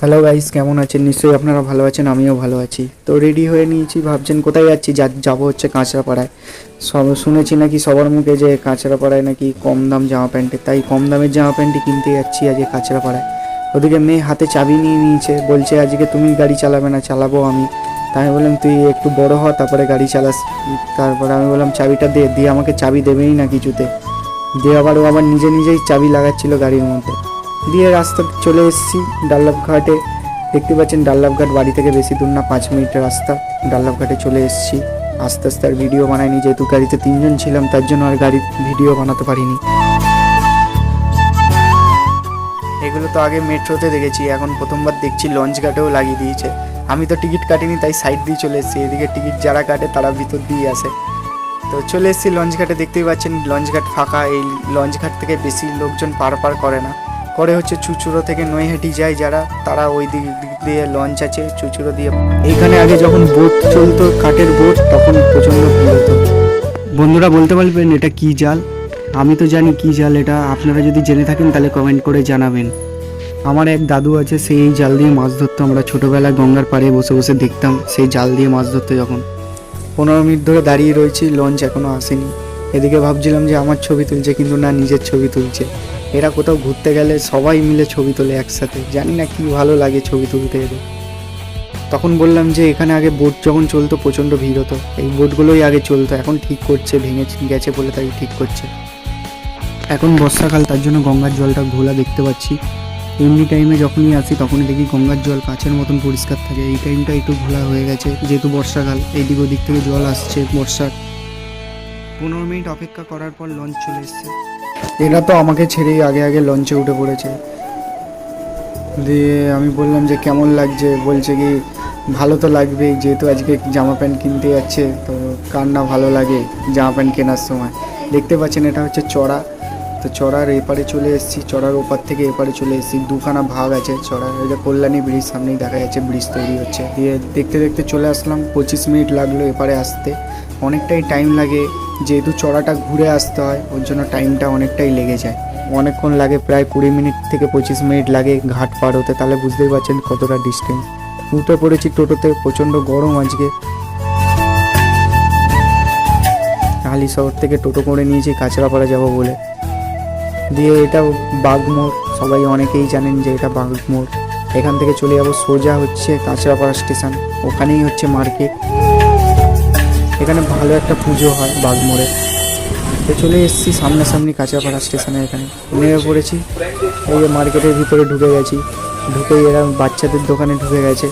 Hello guys কেমন আছেন? নিশ্চয়ই আপনারা ভালো আছেন, আমিও ভালো আছি। তো রেডি হয়ে নিয়েছি, ভাবছেন কোথায় যাচ্ছি? যা, যাব হচ্ছে কাঁচরাপাড়ায়। সব, শুনেছি নাকি সবার মুখে যে কাঁচরাপাড়ায় নাকি কম দাম জামা প্যান্টের। তাই কম দামের জামা প্যান্টই কিনতে যাচ্ছি আজকে কাঁচরাপাড়ায়। ওদিকে মেয়ে হাতে চাবি নিয়ে নিয়েছে, বলছে আজকে তুমি গাড়ি চালাবে না, চালাবো আমি। তাই বললাম, তুই একটু বড় হ, তারপরে গাড়ি চালাস। তারপরে আমি বললাম, চাবিটা দে। দিয়ে আমাকে চাবি দেবেই না কিছুতে। দিয়ে আবার ও আবার নিজে নিজেই চাবি লাগাচ্ছিল গাড়ির মধ্যে। দিয়ে রাস্তা চলে এসেছি ডাল্লাভ ঘাটে দেখতে পাচ্ছেন ডাল্লাভ ঘাট বাড়ি থেকে বেশি দূর না, পাঁচ মিনিটের রাস্তা। ডাল্লাভ ঘাটে চলে এসেছি। আস্তে আস্তে আর ভিডিও বানাইনি, যেহেতু গাড়িতে তিনজন ছিলাম, তার জন্য আর গাড়ির ভিডিও বানাতে পারিনি। এগুলো তো আগে মেট্রোতে দেখেছি, এখন প্রথমবার দেখছি, লঞ্চ ঘাটেও লাগিয়ে দিয়েছে। আমি তো টিকিট কাটিনি, তাই সাইড দিয়ে চলে এসেছি। এদিকে টিকিট যারা কাটে, তারা ভিতর দিয়ে আসে। তো চলে এসেছি লঞ্চ ঘাটে, দেখতেই পাচ্ছেন লঞ্চ ঘাট ফাঁকা, এই লঞ্চ ঘাট থেকে বেশি লোকজন পার পার করে না। করে হচ্ছে চুচুড়ো থেকে নৈহাটি যায় যারা, তারা ওই দিক দিক দিয়ে লঞ্চ আছে চুচুড়ো দিয়ে। এইখানে আগে যখন বোট চলতো, কাঠের বোট, তখন প্রচণ্ড ভিড় হতো। বন্ধুরা, বলতে পারবেন এটা কি জাল? আমি তো জানি কি জাল এটা, আপনারা যদি জেনে থাকেন তাহলে কমেন্ট করে জানাবেন। আমার এক দাদু আছে সেই জাল দিয়ে মাছ ধরতো। আমরা ছোটোবেলায় গঙ্গার পাড়ে বসে বসে দেখতাম সেই জাল দিয়ে মাছ ধরতো যখন। পনেরো মিনিট ধরে দাঁড়িয়ে রয়েছি লঞ্চ এখনও আসেনি। এদিকে ভাবছিলাম যে আমার ছবি তুলছে, কিন্তু না, নিজের ছবি তুলছে। এরা কোথাও ঘুরতে গেলে সবাই মিলে ছবি তোলে একসাথে। জানি না কি ভালো লাগে ছবি তুলতে এদের তখন বললাম যে, এখানে আগে বোট যখন চলতো, প্রচণ্ড ভিড় হতো। এই বোটগুলোই আগে চলতো, এখন ঠিক করছে, ভেঙে গেছে বলে তাই ঠিক করছে। এখন বর্ষাকাল, তার জন্য গঙ্গার জলটা ঘোলা দেখতে পাচ্ছি। এমনি টাইমে যখনই আসি, তখনই দেখি গঙ্গার জল কাছের মতন পরিষ্কার থাকে। এই টাইমটা একটু ঘোলা হয়ে গেছে, যেহেতু বর্ষাকাল, এইদিক ওদিক থেকে জল আসছে বর্ষার। পনেরো মিনিট অপেক্ষা করার পর লঞ্চ চলে এসছে। এরা তো আমাকে ছেড়েই আগে আগে লঞ্চে উঠে পড়েছে। দিয়ে আমি বললাম যে কেমন লাগছে? বলছে কি, ভালো তো লাগবেই, যেহেতু আজকে জামা প্যান্ট কিনতে যাচ্ছে, তো কার না ভালো লাগে জামা প্যান্ট কেনার সময়? দেখতে পাচ্ছেন, এটা হচ্ছে চড়া। তো চড়ার এপারে চলে এসেছি, চড়ার ওপার থেকে এপারে চলে এসেছি। দুখানা ভাগ আছে চড়ার যে কল্যাণী ব্রিজ, সামনেই দেখা যাচ্ছে ব্রিজ তৈরি হচ্ছে। দিয়ে দেখতে দেখতে চলে আসলাম, পঁচিশ মিনিট লাগল এপারে আসতে। অনেকটাই টাইম লাগে, যেহেতু চড়াটা ঘুরে আসতে হয়, ওর জন্য টাইমটা অনেকটাই লেগে যায়। অনেকক্ষণ লাগে, প্রায় কুড়ি মিনিট থেকে পঁচিশ মিনিট লাগে ঘাট পার হতে, তাহলে বুঝতেই পারছেন কতটা ডিস্টেন্স উঠে পড়েছি টোটোতে, প্রচণ্ড গরম আজকে। হালি শহর থেকে টোটো করে নিয়েছি, কাঁচরাপাড়া যাব বলে। দিয়ে এটা বাগমোড় সবাই অনেকেই জানেন যে এটা বাগমোড় এখান থেকে চলে যাব, সোজা হচ্ছে কাঁচরাপাড়া স্টেশন ওখানেই হচ্ছে মার্কেট এখানে ভালো একটা পুজো হয় বাগমোড়ে। তো চলে এসেছি সামনাসামনি কাঁচাপাড়া স্টেশনে এখানে। নেমে পড়েছি, এই যে মার্কেটের ভিতরে ঢুকে গেছি। ঢুকে এরা বাচ্চাদের দোকানে ঢুকে গেছে।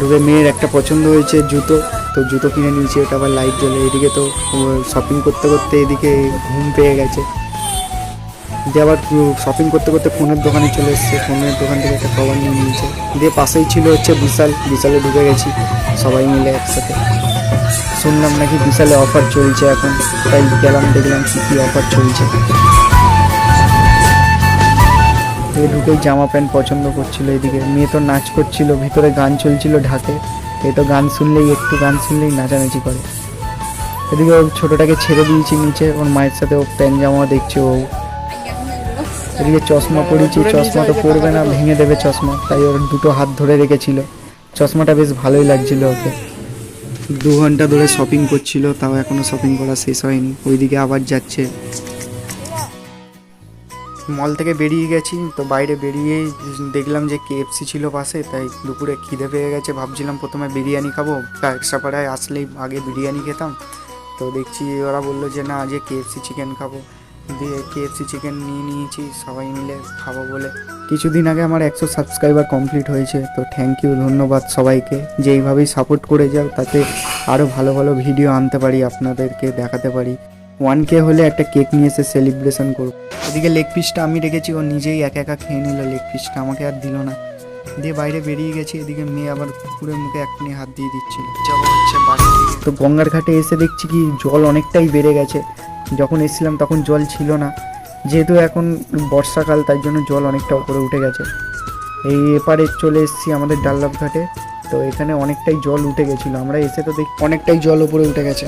ঢুকে মেয়ের একটা পছন্দ হয়েছে জুতো। তো জুতো কিনে নিয়েছি, ওটা আবার লাইট জ্বলে। এদিকে তো শপিং করতে করতে এদিকে ঘুম পেয়ে গেছে। দিয়ে আবার শপিং করতে করতে ফোনের দোকানে চলে এসেছে। ফোনের দোকান থেকে একটা কভার নিয়ে নিয়েছে। দিয়ে পাশেই ছিল হচ্ছে বিশাল। বিশালে ঢুকে গেছি, সবাই মিলে একসাথে। শুনলাম নাকি বিশালে অফার চলছে এখন। তাই গেলাম, দেখলাম কী কী অফার চলছে। এ ঢুকেই জামা প্যান্ট পছন্দ করছিল এদিকে। মেয়ে তো নাচ করছিল, ভিতরে গান চলছিল ঢাকে। এ তো গান শুনলেই, একটু গান শুনলেই নাচানাচি করে। এদিকে ওর ছোটোটাকে ছেড়ে দিয়েছি নিচে। ওর মায়ের সাথে ও প্যান্ট জামা দেখছে ও। এদিকে চশমা পরিয়েছি চশমা তো পরবে না, ভেঙে দেবে চশমা। তাই ওর দুটো হাত ধরে রেখেছিল। চশমাটা বেশ ভালোই লাগছিল ওকে। দু ঘণ্টা ধরে শপিং করছিল, তাও এখনও শপিং করা শেষ হয়নি। ওইদিকে আবার যাচ্ছে। মল থেকে বেরিয়ে গেছি, তো বাইরে বেরিয়েই দেখলাম যে কেএফসি ছিল পাশে, তাই দুপুরে খিদে পেয়ে গেছে। ভাবছিলাম প্রথমে বিরিয়ানি খাব একসাপাড়ায় আসলেই আগে বিরিয়ানি খেতাম। তো দেখছি ওরা বলল যে, না, আজকে কেএফসি চিকেন খাব। দিয়ে কেএফসি চিকেন নিয়ে নিয়েছি, সবাই মিলে খাব বলে। কিছুদিন আগে আমার একশো সাবস্ক্রাইবার কমপ্লিট হয়েছে, তো থ্যাংক ইউ ধন্যবাদ সবাইকে। যে এইভাবেই সাপোর্ট করে যাও, তাতে আরও ভালো ভালো ভিডিও আনতে পারি, আপনাদেরকে দেখাতে পারি। ওয়ান কে হলে একটা কেক নিয়ে এসে সেলিব্রেশন করব। এদিকে লেগ পিসটা আমি রেখেছি, ও নিজেই একা একা খেয়ে নিল লেগ পিসটা আমাকে আর দিল না। দিয়ে বাইরে বেরিয়ে গেছি, এদিকে মেয়ে আবার কুকুরের মুখে এক্ষুনি হাত দিয়ে দিচ্ছিল। তো গঙ্গার ঘাটে এসে দেখছি কি জল অনেকটাই বেড়ে গেছে। যখন এসেছিলাম তখন জল ছিল না। যেহেতু এখন বর্ষাকাল, তাই জন্য জল অনেকটা উপরে উঠে গেছে। এই এপারে চলে এসেছি আমাদের ডাল্লাভ ঘাটে। তো এখানে অনেকটাই জল উঠে গেছিল। আমরা এসে তো দেখি অনেকটাই জল উপরে উঠে গেছে।